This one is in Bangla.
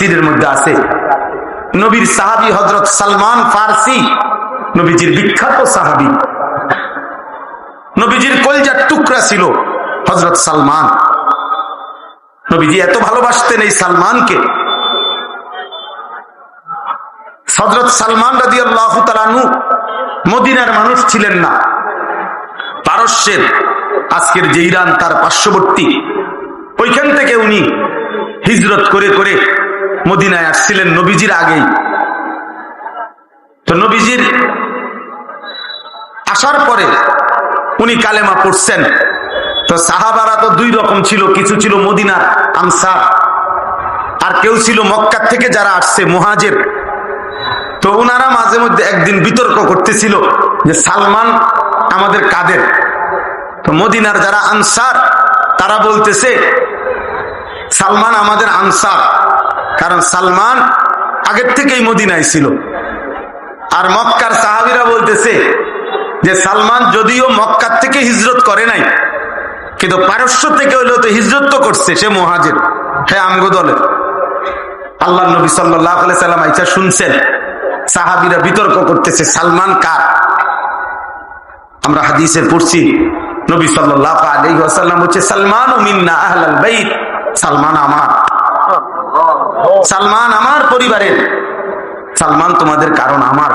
তফসিরের মধ্যে আছে। নবীর সাহাবি হজরত সালমান ফার্সি, নবীজির বিখ্যাত সাহাবি। নবীজির কলজার টুকরা ছিল হজরত সালমান। নবীজি এত ভালোবাসতেন এই সালমানকে। হজরত সালমান রাজি আল্লাহ তালানু মদিনার মানুষ ছিলেন না। পারস্যের, আজকের যে ইরান তার পার্শ্ববর্তী। ওইখান থেকে উনি হিজরত করে করে মদিনায় আসছিলেন নবীজির আগেই। তো নবীজির আসার পরে উনি কালেমা পড়ছেন। তো সাহাবারা তো দুই রকম ছিল, কিছু ছিল মদিনার আনসার, আর কেউ ছিল মক্কার থেকে যারা আসছে, মহাজের। তো ওনারা মাঝে মধ্যে একদিন বিতর্ক করতেছিল যে সালমান আমাদের কাদের? তো মদিনার যারা আনসার, তারা বলতেছে, সালমান আমাদের আনসার। কারণ সালমান আগের থেকেই মদিনায় ছিল। আর মক্কার সাহাবিরা বলতেছে যে, সালমান যদিও মক্কার থেকে হিজরত করে নাই, কিন্তু পারস্য থেকে হইলেও তো হিজরত তো করছে, সে মহাজের। হ্যাঁ আমগো দলের। আল্লাহ নবী সাল্লাম আইসা শুনছেন, সাহাবিরা বিতর্ক করতেছে, সালমান কার? আমরা হাদিসে পড়ছি, নবী সাল্লাহ আলী হচ্ছে, সালমান মিন্না সালমান আমার। সালমান আমার পরিবারের। সালমান তোমাদের কারণ আমার